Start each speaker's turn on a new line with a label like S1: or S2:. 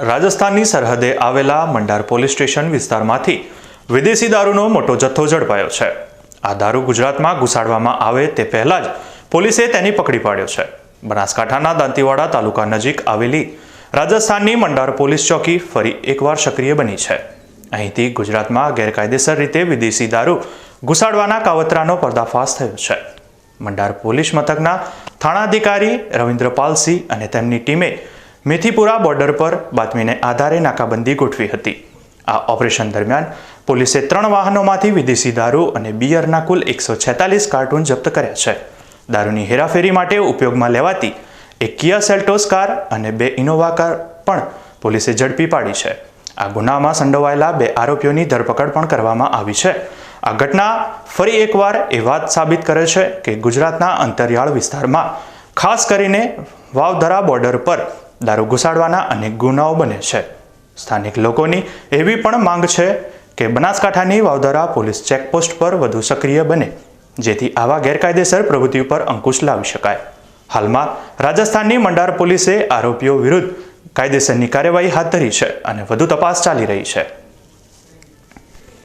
S1: રાજસ્થાનની સરહદે આવેલા મંડાર પોલીસ સ્ટેશન વિસ્તારમાંથી વિદેશી દારૂનો મોટો જથ્થો ઝડપાયો છે. આ દારૂ ગુજરાતમાં ઘુસાડવામાં આવે તે પહેલાં જ પોલીસે તેની પકડી પાડ્યો છે. બનાસકાંઠાના દાંતીવાડા તાલુકા નજીક આવેલી રાજસ્થાનની મંડાર પોલીસ ચોકી ફરી એકવાર સક્રિય બની છે. અહીંથી ગુજરાતમાં ગેરકાયદેસર રીતે વિદેશી દારૂ ઘુસાડવાના કાવતરાનો પર્દાફાશ થયો છે. મંડાર પોલીસ મથકના થાણાધિકારી રવિન્દ્રપાલસિંહ અને તેમની ટીમે મેથીપુરા બોર્ડર પર બાતમીને આધારે નાકાબંધી ગોઠવી હતી. આ ઓપરેશન દરમિયાન પોલીસે ત્રણ વાહનોમાંથી વિદેશી દારૂ અને બિયરના કુલ એકસો છેતાલીસ કાર્ટૂન જપ્ત કર્યા છે. દારૂની હેરાફેરી માટે ઉપયોગમાં લેવાતી એક કિયા સેલ્ટોસ કાર અને બે ઇનોવા કાર પણ પોલીસે ઝડપી પાડી છે. આ ગુનામાં સંડોવાયેલા બે આરોપીઓની ધરપકડ પણ કરવામાં આવી છે. આ ઘટના ફરી એકવાર એ વાત સાબિત કરે છે કે ગુજરાતના અંતરિયાળ વિસ્તારમાં ખાસ કરીને વાવધરા બોર્ડર પર દારૂ ઘુસાડવાના અનેક ગુનાઓ બને છે. સ્થાનિક લોકોની એવી પણ માંગ છે કે બનાસકાંઠાની વાવધરા પોલીસ ચેકપોસ્ટ પર વધુ સક્રિય બને, જેથી આવા ગેરકાયદેસર પ્રવૃત્તિ પર અંકુશ લાવી શકાય. હાલમાં રાજસ્થાનની મંડાર પોલીસે આરોપીઓ વિરુદ્ધ કાયદેસરની કાર્યવાહી હાથ ધરી છે અને વધુ તપાસ ચાલી રહી છે.